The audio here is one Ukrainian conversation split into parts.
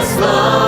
just love.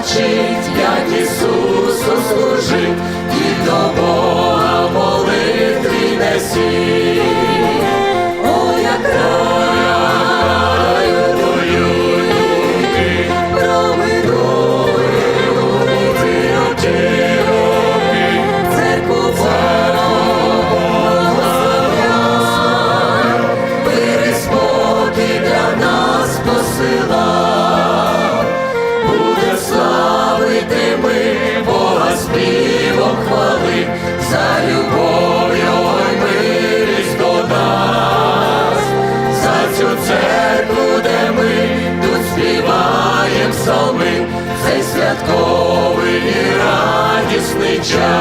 навчить, як Ісусу служить. rejoice.